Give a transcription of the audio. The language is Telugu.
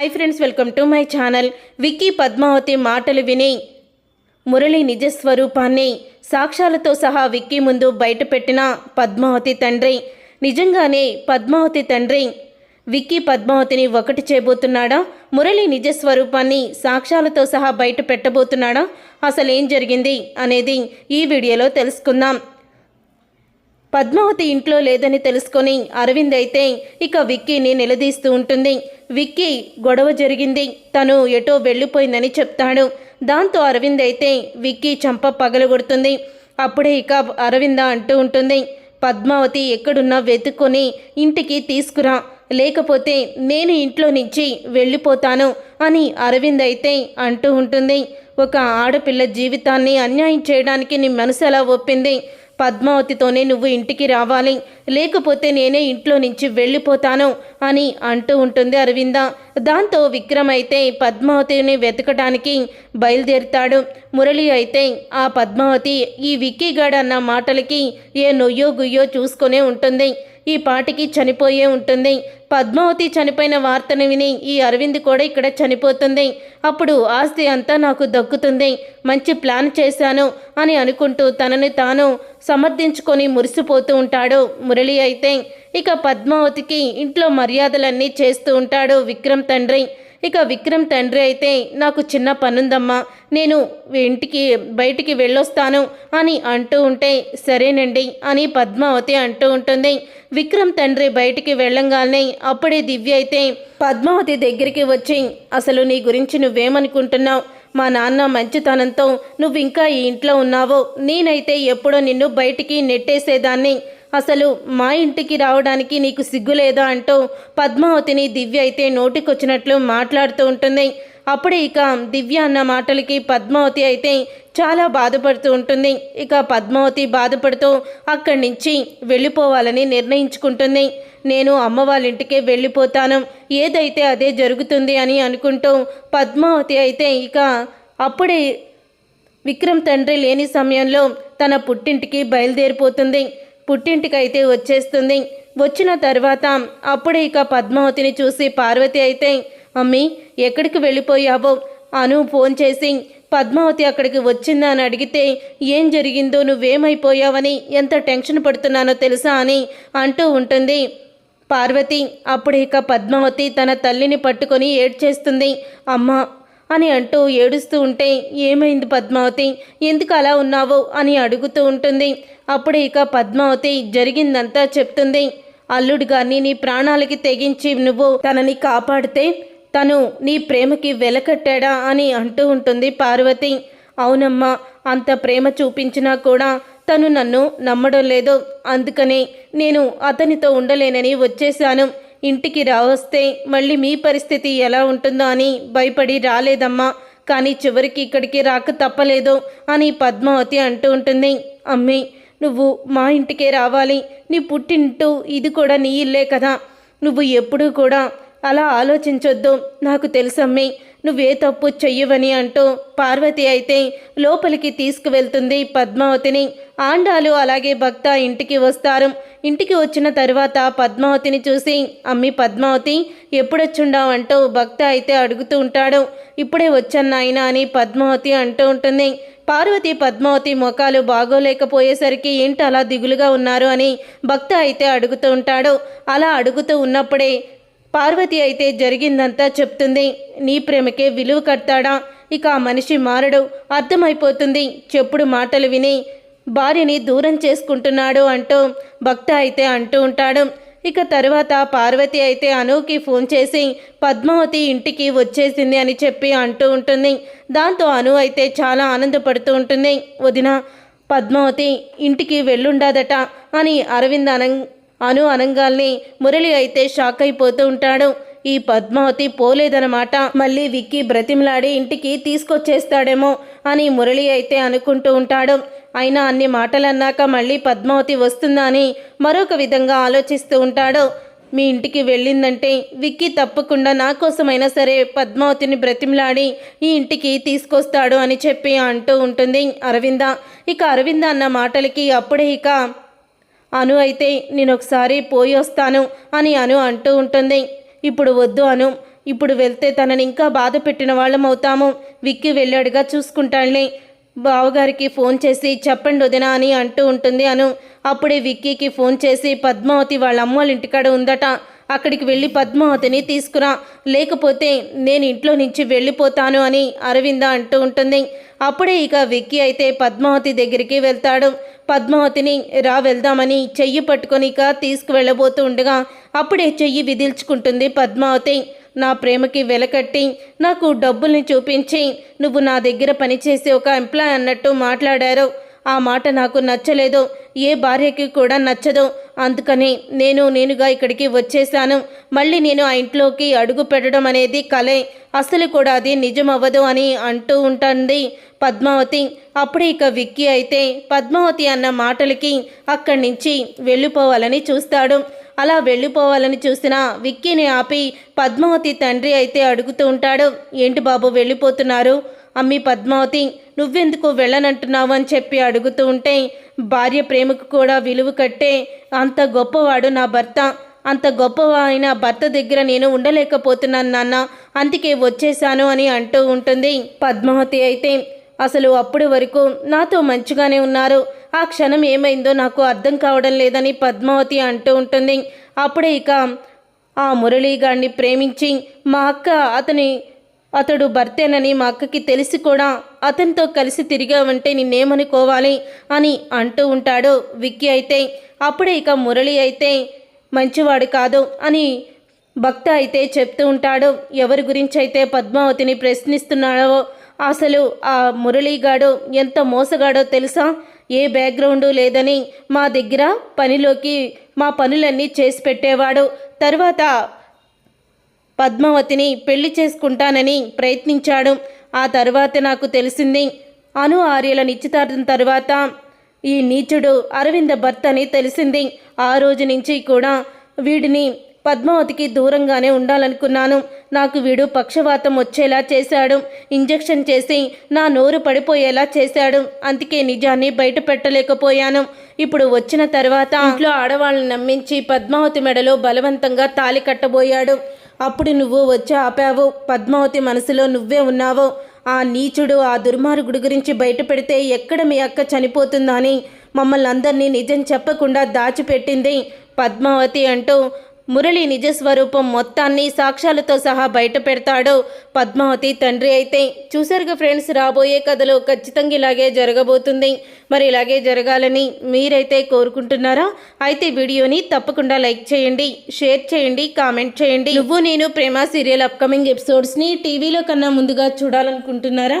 Hi friends welcome to my channel Vicky Padmavathi మాటలు విని మురళి నిజ స్వరూపాన్ని సాక్ష్యాలతో సహా విక్కీ ముందు బయటపెట్టిన పద్మావతి తండ్రి. నిజంగానే పద్మావతి తండ్రి విక్కీ పద్మావతిని ఒకటి చేయబోతున్నాడా? మురళి నిజ స్వరూపాన్ని సాక్ష్యాలతో సహా బయట పెట్టబోతున్నాడా అసలు ఏం జరిగింది అనేది ఈ వీడియోలో తెలుసుకుందాం. పద్మావతి ఇంట్లో లేదని తెలుసుకొని అరవింద్ అయితే ఇక విక్కీని నిలదీస్తూ ఉంటుంది. విక్కీ గొడవ జరిగింది. తను ఎటో వెళ్ళిపోయిందని చెప్తాడు. దాంతో అరవింద్ అయితే విక్కీ చంప పగలగొడుతుంది. అప్పుడే ఇక అరవింద అంటూ ఉంటుంది పద్మావతి ఎక్కడున్నా వెతుక్కొని ఇంటికి తీసుకురా. లేకపోతే నేను ఇంట్లో నుంచి వెళ్ళిపోతాను అని అరవింద్ అయితే అంటూ ఉంటుంది. ఒక ఆడపిల్ల జీవితాన్ని అన్యాయం చేయడానికి నీ మనసు ఎలా ఒప్పింది? పద్మావతితోనే నువ్వు ఇంటికి రావాలి. లేకపోతే నేనే ఇంట్లో నుంచి వెళ్ళిపోతాను అని అంటూ ఉంటుంది అరవింద. దాంతో విక్రమ్ అయితే పద్మావతిని వెతకడానికి బయలుదేరుతాడు. మురళి అయితే ఆ పద్మావతి ఈ విక్కీగాడ్ అన్న మాటలకి ఏ నొయ్యో గుయ్యో చూసుకునే ఉంటుంది. ఈ పాటికి చనిపోయే ఉంటుంది. పద్మావతి చనిపోయిన వార్తను విని ఈ అరవింద్ కూడా ఇక్కడ చనిపోతుంది. అప్పుడు ఆస్తి అంతా నాకు దక్కుతుంది. మంచి ప్లాన్ చేశాను అని అనుకుంటూ తనని తాను సమర్థించుకొని మురిసిపోతూ ఉంటాడు మురళి అయితే. ఇక పద్మావతికి ఇంట్లో మర్యాదలన్నీ చేస్తూ ఉంటాడు విక్రమ్ తండ్రి. ఇక విక్రమ్ తండ్రి అయితే నాకు చిన్న పనుందమ్మా నేను ఇంటికి బయటికి వెళ్ళొస్తాను అని అంటూ ఉంటే సరేనండి అని పద్మావతి అంటూ ఉంటుంది. విక్రమ్ తండ్రి బయటికి వెళ్ళంగానే అప్పుడే దివ్య అయితే పద్మావతి దగ్గరికి వచ్చి అసలు నీ గురించి నువ్వేమనుకుంటున్నావు? మా నాన్న మంచితనంతో నువ్వు ఇంకా ఈ ఇంట్లో ఉన్నావో? నేనైతే ఎప్పుడో నిన్ను బయటికి నెట్టేసేదాన్ని. అసలు మా ఇంటికి రావడానికి నీకు సిగ్గు లేదా అంటూ పద్మావతిని దివ్య అయితే నోటికొచ్చినట్లు మాట్లాడుతూ ఉంటుంది. అప్పుడే ఇక దివ్య అన్న మాటలకి పద్మావతి అయితే చాలా బాధపడుతూ ఉంటుంది. ఇక పద్మావతి బాధపడుతూ అక్కడి నుంచి వెళ్ళిపోవాలని నిర్ణయించుకుంటుంది. నేను అమ్మ వాళ్ళ ఇంటికే వెళ్ళిపోతాను. ఏదైతే అదే జరుగుతుంది అని అనుకుంటూ పద్మావతి అయితే ఇక అప్పుడే విక్రమ్ తండ్రి లేని సమయంలో తన పుట్టింటికి బయలుదేరిపోతుంది. పుట్టింటికైతే వచ్చేస్తుంది. వచ్చిన తర్వాత అప్పుడే ఇక పద్మావతిని చూసి పార్వతి అయితే అమ్మీ ఎక్కడికి వెళ్ళిపోయావో? అను ఫోన్ చేసి పద్మావతి అక్కడికి వచ్చిందా? అని అడిగితే ఏం జరిగిందో నువ్వేమైపోయావని ఎంత టెన్షన్ పడుతున్నానో తెలుసా? అని అంటూ ఉంటుంది. పార్వతి అప్పుడు ఇక పద్మావతి తన తల్లిని పట్టుకొని ఏడ్చేస్తుంది. అమ్మ అని అంటూ ఏడుస్తూ ఉంటే ఏమైంది పద్మావతి? ఎందుకు అలా ఉన్నావు? అని అడుగుతూ ఉంటుంది. అప్పుడు ఇక పద్మావతి జరిగిందంతా చెప్తుంది. అల్లుడు గారిని నీ ప్రాణాలకి తెగించి నువ్వు తనని కాపాడితే తను నీ ప్రేమకి వెలకట్టాడా? అని అంటూ ఉంటుంది పార్వతి. అవునమ్మా అంత ప్రేమ చూపించినా కూడా తను నన్ను నమ్మడం లేదు. అందుకనే నేను అతనితో ఉండలేనని వచ్చేశాను. ఇంటికి రావస్తే మళ్ళీ మీ పరిస్థితి ఎలా ఉంటుందో అని భయపడి రాలేదమ్మా. కానీ చివరికి ఇక్కడికి రాక తప్పలేదు అని పద్మావతి అంటూ ఉంటుంది. అమ్మి నువ్వు మా ఇంటికే రావాలి. నీ పుట్టింటూ ఇది కూడా నీ ఇల్లే కదా. నువ్వు ఎప్పుడూ కూడా అలా ఆలోచించొద్దు. నాకు తెలుసమ్మి నువ్వే తప్పు చెయ్యవని అంటూ పార్వతి అయితే లోపలికి తీసుకువెళ్తుంది పద్మావతిని. ఆండాలు అలాగే భక్త ఇంటికి వస్తారు. ఇంటికి వచ్చిన తర్వాత పద్మావతిని చూసి అమ్మి పద్మావతి ఎప్పుడొచ్చుండావు? అంటూ భక్త అయితే అడుగుతూ ఉంటాడు. ఇప్పుడే వచ్చాను నాయన అని పద్మావతి అంటూ ఉంటుంది. పార్వతి పద్మావతి ముఖాలు బాగోలేకపోయేసరికి ఏంటి అలా దిగులుగా ఉన్నారు అని భక్త అయితే అడుగుతూ ఉంటాడు. అలా అడుగుతూ ఉన్నప్పుడే పార్వతి అయితే జరిగిందంతా చెప్తుంది. నీ ప్రేమకే విలువ కడతాడా? ఇక ఆ మనిషి మారడు అర్థమైపోతుంది. చెప్పుడు మాటలు విని భార్యని దూరం చేసుకుంటున్నాడు అంటూ భక్త అయితే అంటూ ఉంటాడు. ఇక తర్వాత పార్వతి అయితే అనుకి ఫోన్ చేసి పద్మావతి ఇంటికి వచ్చేసింది అని చెప్పి అంటూ ఉంటుంది. దాంతో అను అయితే చాలా ఆనందపడుతూ ఉంటుంది. వదిన పద్మావతి ఇంటికి వెళ్ళుండాదట అని అరవింద్ అనం అను అనంగాల్ని మురళి అయితే షాక్ అయిపోతూ ఉంటాడు. ఈ పద్మావతి పోలేదనమాట మళ్ళీ విక్కీ బ్రతిమలాడి ఇంటికి తీసుకొచ్చేస్తాడేమో అని మురళి అయితే అనుకుంటూ ఉంటాడు. అయినా అన్ని మాటలన్నాక మళ్ళీ పద్మావతి వస్తుందా అని మరొక విధంగా ఆలోచిస్తూ ఉంటాడు. మీ ఇంటికి వెళ్ళిందంటే విక్కీ తప్పకుండా నా కోసమైనా సరే పద్మావతిని బ్రతిమలాడి ఈ ఇంటికి తీసుకొస్తాడు అని చెప్పి అంటూ ఉంటుంది అరవింద. ఇక అరవింద అన్న మాటలకి అప్పుడే ఇక అను అయితే నేను ఒకసారి పోయి వస్తాను అని అను అంటూ ఉంటుంది. ఇప్పుడు వద్దు అను ఇప్పుడు వెళ్తే తనని ఇంకా బాధ పెట్టిన వాళ్ళం అవుతాము విక్కీ వెళ్ళాడుగా చూసుకుంటానులే బావగారికి ఫోన్ చేసి చెప్పండి వదినా అని అంటూ ఉంటుంది అను. అప్పుడే విక్కీకి ఫోన్ చేసి పద్మావతి వాళ్ళ అమ్మ వాళ్ళ ఇంటికాడ ఉందట. అక్కడికి వెళ్ళి పద్మావతిని తీసుకురా. లేకపోతే నేను ఇంట్లో నుంచి వెళ్ళిపోతాను అని అరవింద అంటూ ఉంటుంది. అప్పుడే ఇక విక్కీ అయితే పద్మావతి దగ్గరికి వెళ్తాడు. పద్మావతిని రా వెళ్దామని చెయ్యి పట్టుకొని ఇక తీసుకువెళ్ళబోతూ ఉండగా అప్పుడే చెయ్యి విదిల్చుకుంటుంది పద్మావతి. నా ప్రేమకి వెలకట్టి నాకు డబ్బుల్ని చూపించి నువ్వు నా దగ్గర పనిచేసే ఒక ఎంప్లాయ్ అన్నట్టు మాట్లాడారు. ఆ మాట నాకు నచ్చలేదు. ఏ భార్యకి కూడా నచ్చదు. అందుకని నేను నేనుగా ఇక్కడికి వచ్చేసాను మళ్ళీ నేను ఆ ఇంట్లోకి అడుగు పెట్టడం అనేది కలే. అసలు కూడా అది నిజం అవ్వదు అని అంటూ ఉంటుంది పద్మావతి. అప్పుడే ఇక విక్కీ అయితే పద్మావతి అన్న మాటలకి అక్కడి నుంచి వెళ్ళిపోవాలని చూస్తాడు. అలా వెళ్ళిపోవాలని చూసిన విక్కీని ఆపి పద్మావతి తండ్రి అయితే అడుగుతూ ఉంటాడు. ఏంటి బాబు వెళ్ళిపోతున్నారు? అమ్మి పద్మావతి నువ్వెందుకు వెళ్ళనంటున్నావు? అని చెప్పి అడుగుతూ ఉంటే భార్య ప్రేమకు కూడా విలువ కట్టే అంత గొప్పవాడు నా భర్త. అంత గొప్పవాయిన భర్త దగ్గర నేను ఉండలేకపోతున్నాను నాన్న. అందుకే వచ్చేసాను అని అంటూ ఉంటుంది పద్మావతి అయితే. అసలు అప్పటి వరకు నాతో మంచిగానే ఉన్నారు. ఆ క్షణం ఏమైందో నాకు అర్థం కావడం లేదని పద్మావతి అంటూ ఉంటుంది. అప్పుడే ఇక ఆ మురళీగాడిని ప్రేమించి మా అక్క అతని అతడు భర్తేనని మా అక్కకి తెలిసి కూడా అతనితో కలిసి తిరిగావంటే నిన్నేమనుకోవాలి? అని అంటూ ఉంటాడు. విక్కీ అయితే అప్పుడే ఇక మురళి అయితే మంచివాడు కాదు అని భక్త అయితే చెప్తూ ఉంటాడు. ఎవరి గురించి అయితే పద్మావతిని ప్రశ్నిస్తున్నాడో అసలు ఆ మురళీగాడు ఎంత మోసగాడో తెలుసా? ఏ బ్యాక్గ్రౌండు లేదని మా దగ్గర పనిలోకి మా పనులన్నీ చేసి పెట్టేవాడు. తర్వాత పద్మావతిని పెళ్ళి చేసుకుంటానని ప్రయత్నించాడు. ఆ తర్వాత నాకు తెలిసింది అను ఆర్యల నిశ్చితార్థం తర్వాత ఈ నీచుడు అరవింద భర్త అని తెలిసింది. ఆ రోజు నుంచి కూడా వీడిని పద్మావతికి దూరంగానే ఉండాలనుకున్నాను. నాకు వీడు పక్షవాతం వచ్చేలా చేశాడు. ఇంజెక్షన్ చేసి నా నోరు పడిపోయేలా చేశాడు. అందుకే నిజాన్ని బయట పెట్టలేకపోయాను. ఇప్పుడు వచ్చిన తర్వాత ఇంట్లో ఆడవాళ్ళని నమ్మించి పద్మావతి మెడలో బలవంతంగా తాలి కట్టబోయాడు. అప్పుడు నువ్వు వచ్చి ఆపావు. పద్మావతి మనసులో నువ్వే ఉన్నావు. ఆ నీచుడు ఆ దుర్మార్గుడి గురించి బయట పెడితే ఎక్కడ మీ అక్క చనిపోతుందా అని మమ్మల్ని అందరినీ నిజం చెప్పకుండా దాచిపెట్టింది పద్మావతి అంటూ మురళి నిజ స్వరూపం మొత్తాన్ని సాక్ష్యాలతో సహా బయట పెడతాడు. పద్మావతి తండ్రి అయితే చూసారుగా ఫ్రెండ్స్ రాబోయే కథలో ఖచ్చితంగా ఇలాగే జరగబోతుంది. మరి ఇలాగే జరగాలని మీరైతే కోరుకుంటున్నారా? అయితే వీడియోని తప్పకుండా లైక్ చేయండి షేర్ చేయండి కామెంట్ చేయండి. నువ్వు నేను ప్రేమ సీరియల్ అప్కమింగ్ ఎపిసోడ్స్ని టీవీలో కన్నా ముందుగా చూడాలనుకుంటున్నారా?